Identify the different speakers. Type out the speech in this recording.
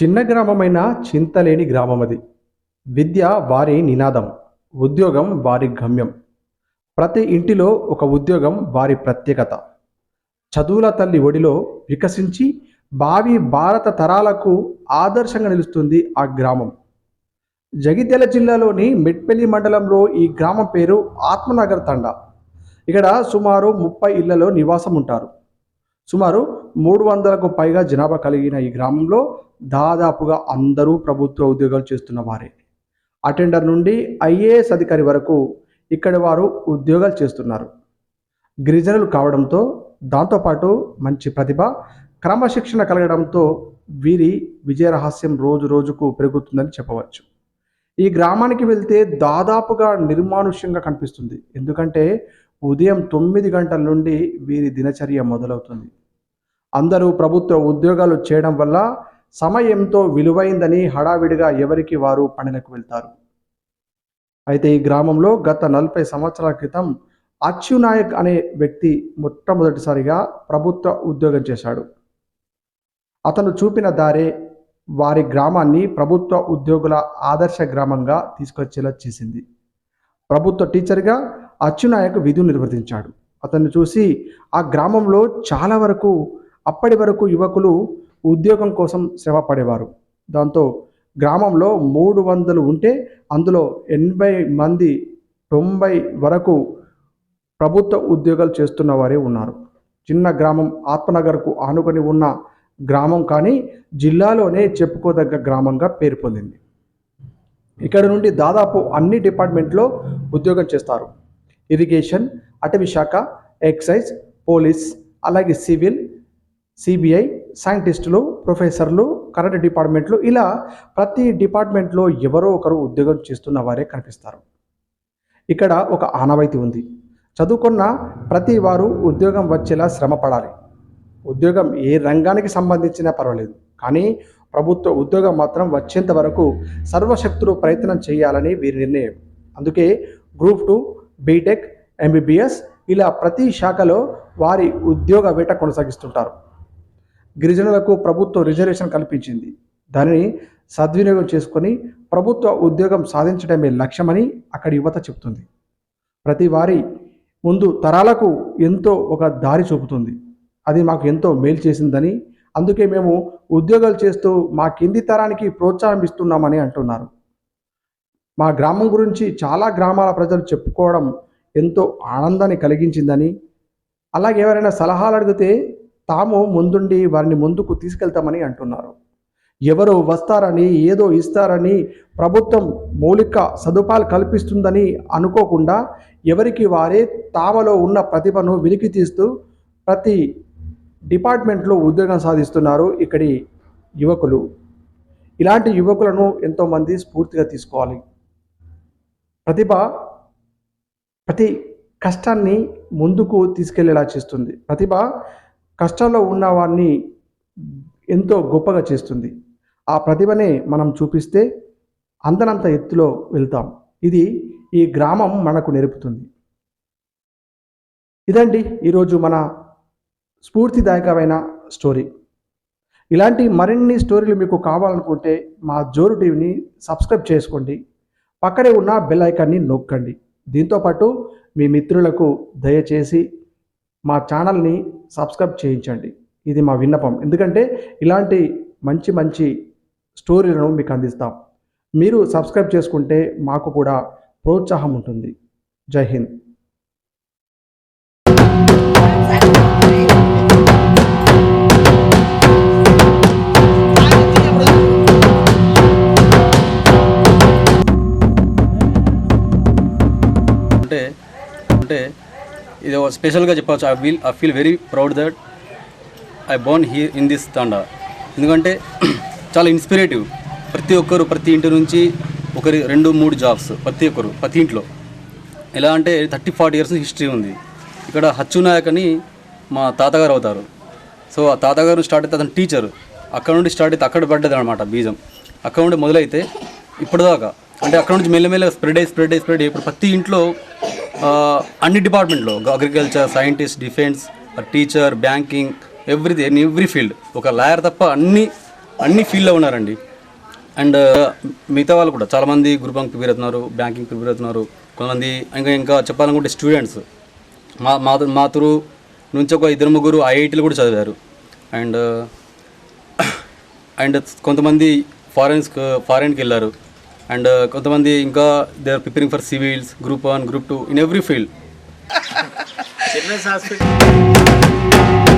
Speaker 1: చిన్న గ్రామమైన చింతలేని గ్రామం అది విద్య వారి నినాదం ఉద్యోగం వారి గమ్యం. ప్రతి ఇంటిలో ఒక ఉద్యోగం వారి ప్రత్యేకత. చదువుల తల్లి ఒడిలో వికసించి భావి భారత తరాలకు ఆదర్శంగా నిలుస్తుంది ఆ గ్రామం. జగిత్యాల జిల్లాలోని మెట్పల్లి మండలంలో ఈ గ్రామం పేరు ఆత్మనగర్ తండా. ఇక్కడ సుమారు ముప్పై ఇళ్ళలో నివాసం ఉంటారు సుమారు మూడు వందలకు పైగా జనాభా కలిగిన ఈ గ్రామంలో దాదాపుగా అందరూ ప్రభుత్వ ఉద్యోగాలు చేస్తున్న వారే. అటెండర్ నుండి ఐఏఎస్ అధికారి వరకు ఇక్కడ వారు ఉద్యోగాలు చేస్తున్నారు. గిరిజనులు కావడంతో దాంతోపాటు మంచి ప్రతిభ క్రమశిక్షణ కలగడంతో వీరి విజయ రహస్యం రోజు రోజుకు పెరుగుతుందని చెప్పవచ్చు. ఈ గ్రామానికి వెళ్తే దాదాపుగా నిర్మానుష్యంగా కనిపిస్తుంది. ఎందుకంటే ఉదయం తొమ్మిది గంటల నుండి వీరి దినచర్య మొదలవుతుంది. అందరూ ప్రభుత్వ ఉద్యోగాలు చేయడం వల్ల సమయంతో విలువైందని హడావిడిగా ఎవరికి వారు పనులకు వెళ్తారు? అయితే ఈ గ్రామంలో గత నలభై సంవత్సరాల క్రితం అచ్చునాయక్ అనే వ్యక్తి మొట్టమొదటిసారిగా ప్రభుత్వ ఉద్యోగం చేశాడు. అతను చూపిన దారే వారి గ్రామాన్ని ప్రభుత్వ ఉద్యోగుల ఆదర్శ గ్రామంగా తీసుకొచ్చేలా చేసింది. ప్రభుత్వ టీచర్గా అచ్చునాయక్ విధులు నిర్వర్తించాడు. అతన్ని చూసి ఆ గ్రామంలో చాలా వరకు అప్పటి వరకు యువకులు ఉద్యోగం కోసం శ్రమ పడేవారు. దాంతో గ్రామంలో మూడు వందలు ఉంటే అందులో ఎనభై మంది తొంభై వరకు ప్రభుత్వ ఉద్యోగాలు చేస్తున్న వారే ఉన్నారు. చిన్న గ్రామం ఆత్మనగర్కు ఆనుకొని ఉన్న గ్రామం కానీ జిల్లాలోనే చెప్పుకోదగ్గ గ్రామంగా పేరు పొందింది. ఇక్కడ నుండి దాదాపు అన్ని డిపార్ట్మెంట్లో ఉద్యోగం చేస్తారు. ఇరిగేషన్ అటవీ శాఖ ఎక్సైజ్ పోలీస్ అలాగే సివిల్ సిబిఐ సైంటిస్టులు ప్రొఫెసర్లు కరెంట్ డిపార్ట్మెంట్లు ఇలా ప్రతి డిపార్ట్మెంట్లో ఎవరో ఒకరు ఉద్యోగం చేస్తున్న వారే కనిపిస్తారు. ఇక్కడ ఒక ఆనవాయితీ ఉంది. చదువుకున్న ప్రతి వారు ఉద్యోగం వచ్చేలా శ్రమ పడాలి. ఉద్యోగం ఏ రంగానికి సంబంధించినా పర్వాలేదు. కానీ ప్రభుత్వ ఉద్యోగం మాత్రం వచ్చేంత వరకు సర్వశక్తులు ప్రయత్నం చేయాలని వీరి నిర్ణయం. అందుకే గ్రూప్ టూ బీటెక్ ఎంబీబీఎస్ ఇలా ప్రతి శాఖలో వారి ఉద్యోగ వేట కొనసాగిస్తుంటారు. గిరిజనులకు ప్రభుత్వం రిజర్వేషన్ కల్పించింది. దానిని సద్వినియోగం చేసుకొని ప్రభుత్వ ఉద్యోగం సాధించడమే లక్ష్యమని అక్కడి యువత చెబుతుంది. ప్రతి వారి ముందు తరాలకు ఎంతో ఒక దారి చూపుతుంది. అది మాకు ఎంతో మేలు చేసిందని అందుకే మేము ఉద్యోగాలు చేస్తూ మా కింది తరానికి ప్రోత్సాహం ఇస్తున్నామని అంటున్నారు. మా గ్రామం గురించి చాలా గ్రామాల ప్రజలు చెప్పుకోవడం ఎంతో ఆనందాన్ని కలిగించిందని అలాగే ఎవరైనా సలహాలు అడిగితే తాము ముందుండి వారిని ముందుకు తీసుకెళ్తామని అంటున్నారు. ఎవరు వస్తారని ఏదో ఇస్తారని ప్రభుత్వం మౌలిక సదుపాయాలు కల్పిస్తుందని అనుకోకుండా ఎవరికి వారే తామలో ఉన్న ప్రతిభను వెలికి తీస్తూ ప్రతి డిపార్ట్మెంట్లో ఉద్యోగం సాధిస్తున్నారు ఇక్కడి యువకులు. ఇలాంటి యువకులను ఎంతోమంది స్ఫూర్తిగా తీసుకోవాలి. ప్రతిభ ప్రతి కష్టాన్ని ముందుకు తీసుకెళ్ళేలా చేస్తుంది. ప్రతిభ కష్టాల్లో ఉన్నవారిని ఎంతో గొప్పగా చేస్తుంది. ఆ ప్రతిభనే మనం చూపిస్తే అంతనంత ఎత్తులో వెళ్తాం. ఇది ఈ గ్రామం మనకు నేర్పుతుంది. ఇదండి ఈరోజు మన స్ఫూర్తిదాయకమైన స్టోరీ. ఇలాంటి మరిన్ని స్టోరీలు మీకు కావాలనుకుంటే మా జోరు టీవీని సబ్స్క్రైబ్ చేసుకోండి. పక్కనే ఉన్న బెల్ ఐకాన్ని నొక్కండి. దీంతోపాటు మీ మిత్రులకు దయచేసి మా ఛానల్ని సబ్స్క్రైబ్ చేయించండి. ఇది మా విన్నపం. ఎందుకంటే ఇలాంటి మంచి మంచి స్టోరీలను మీకు అందిస్తాం. మీరు సబ్స్క్రైబ్ చేసుకుంటే మాకు కూడా ప్రోత్సాహం ఉంటుంది. జై హింద్.
Speaker 2: అంటే అంటే ఇది ఒక స్పెషల్గా చెప్పవచ్చు. I feel I feel very proud that I born he in this తండా ఎందుకంటే చాలా ఇన్స్పిరేటివ్ ప్రతి ఒక్కరు ప్రతి ఇంటి నుంచి ఒకరి రెండు మూడు జాబ్స్ ప్రతి ఒక్కరు ప్రతి ఇంట్లో. ఎలా అంటే థర్టీ ఫార్టీ ఇయర్స్ హిస్టరీ ఉంది. ఇక్కడ హచ్చు నాయక్ అని మా తాతగారు అవుతారు. సో ఆ తాతగారు స్టార్ట్ అయితే అతను టీచర్ అక్కడ నుండి స్టార్ట్ అయితే అక్కడ పడ్డది అనమాట బీజం. అక్కడ నుండి మొదలైతే ఇప్పటిదాకా. అంటే అక్కడ నుంచి మెల్లమెల్లగా స్ప్రెడ్ అయ్యి స్ప్రెడ్ అయ్యి స్ప్రెడ్ అయ్యి ఇప్పుడు ప్రతి ఇంట్లో Uh, అన్ని డిపార్ట్మెంట్లో agriculture scientist defence teacher banking everything every field ఒక లాయర్ తప్ప అన్ని అన్ని ఫీల్డ్లో ఉన్నారండి. అండ్ uh, మిగతా వాళ్ళు కూడా చాలామంది గ్రూప్ వన్ ప్రిపేర్ అవుతున్నారు బ్యాంకింగ్ ప్రిపేర్ అవుతున్నారు. కొంతమంది ఇంకా ఇంకా చెప్పాలనుకుంటే స్టూడెంట్స్ మా మా మా నుంచి ఒక ఇద్దరు ముగ్గురు ఐఐటీలు కూడా చదివారు. అండ్ అండ్ uh, కొంతమంది ఫారెన్స్ ఫారెన్కి వెళ్ళారు. అండ్ కొంతమంది ఇంకా they are preparing for civils group one group two in every field hospital